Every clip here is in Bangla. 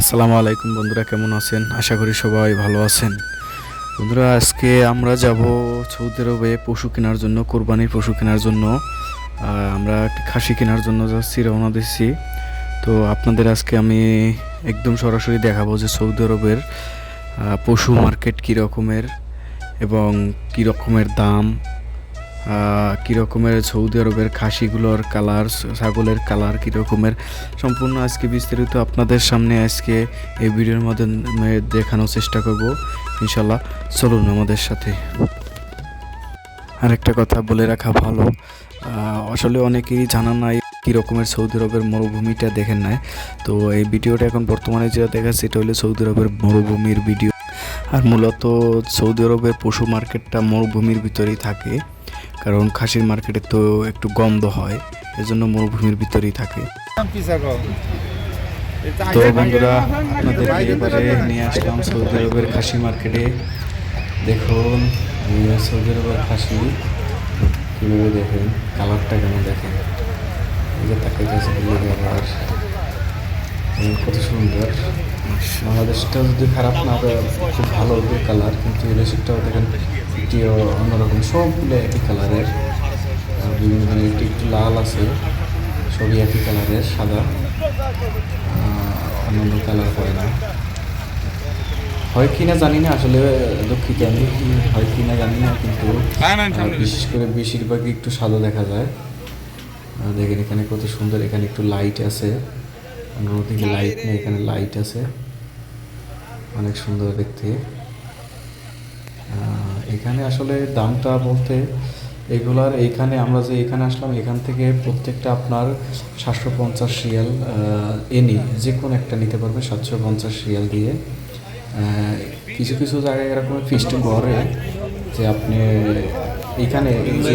আসসালামু আলাইকুম বন্ধুরা, কেমন আছেন? আশা করি সবাই ভালো আছেন। বন্ধুরা, আজকে আমরা যাব সৌদি আরবে পশু কেনার জন্য, কোরবানির পশু কেনার জন্য। আমরা খাসি কেনার জন্য যাচ্ছি, রওনা দিচ্ছি। তো আপনাদের আজকে আমি একদম সরাসরি দেখাবো যে সৌদি আরবের পশু মার্কেট কী রকমের এবং কী রকমের দাম আহ, কী রকমের সৌদি আরবের খাসিগুলোর কালার ছাগলের কালার কী রকমের সম্পূর্ণ আজকে বিস্তারিত আপনাদের সামনে আজকে এই ভিডিওর মাধ্যমে দেখানোর চেষ্টা করব ইনশাল্লাহ চলুন আমাদের সাথে। আরেকটা কথা বলে রাখা ভালো আসলে অনেকেই জানা নাই কী রকমের সৌদি আরবের মরুভূমিটা দেখেন নাই। তো এই ভিডিওটা এখন বর্তমানে যেটা দেখাচ্ছে এটা হলো সৌদি আরবের মরুভূমির ভিডিও। আর মূলত সৌদি আরবের পশু মার্কেটটা মরুভূমির ভিতরেই থাকে। কারণ খাসির মার্কেটে তো একটু গন্ধ হয়, এজন্য মরুভূমির ভিতরেই থাকে। তো বন্ধুরা, আপনাদের এবারে নিয়ে আসলাম সৌদি আরবের খাসি মার্কেটে। দেখুন সৌদি আরবের খাসি। কীভাবে দেখেন, কালারটা কেমন দেখেন? এই যে তাকে আবার কত সুন্দর। বাংলাদেশটা যদি খারাপ না হয় খুব ভালো কালার কিন্তু এই দেশেরটাও দেখেন একটি অন্যরকম সবগুলো একই কালারের বিভিন্ন ধরনের একটু একটু লাল আছে সবই একই কালারের সাদা। অন্যান্য কালার হয় না। হয় কি না জানি না আসলে দুঃখিত আমি হয় কি না জানি না কিন্তু বিশেষ করে বেশিরভাগই একটু সাদা দেখা যায়। দেখেন এখানে কত সুন্দর এখানে একটু লাইট আছে। অন্যদিকে লাইট নেই এখানে লাইট আছে অনেক সুন্দর দেখতে এখানে আসলে দামটা বলতে এগুলার এইখানে আমরা যে এখানে আসলাম এখান থেকে প্রত্যেকটা আপনার সাতশো পঞ্চাশ রিয়াল এনি যে কোনো একটা নিতে পারবে সাতশো পঞ্চাশ রিয়াল দিয়ে কিছু কিছু জায়গায় এরকম ফিস্টিং করে যে আপনি এখানে যে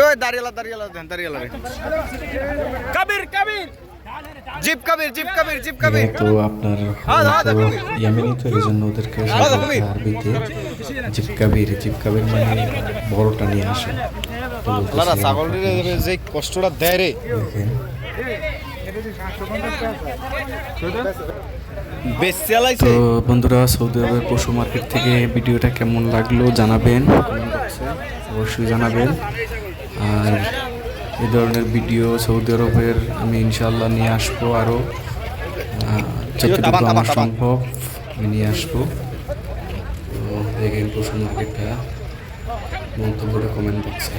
ওই দাঁড়িয়ালা দাঁড়িয়ালা দেন দাঁড়িয়ালা রে কবির কবির! জিপ কবির জিপ কবির জিপ কবির। তো আপনার হ্যাঁ, হ্যাঁ। ইয়ামেনি তো এই জন্য ওদেরকে হ্যাঁ, আরবিতে জিপ কাবির জিপ কাবির মানে বড়টা নিয়ে আসে। তো বলতেছে ছাগল যে কষ্টটা দেয় রে। দেখেন। তো বন্ধুরা সৌদি আরবের পশু মার্কেট থেকে ভিডিওটা কেমন লাগল জানাবেন অবশ্যই জানাবেন। আর এ ধরনের ভিডিও সৌদি আরবের আমি ইনশাল্লাহ নিয়ে আসব আরও যতটুকু আমার। সম্ভব আমি নিয়ে আসব। তো দেখেন প্রশ্ন মার্কেটটা মন্তব্যটা কমেন্ট বক্সে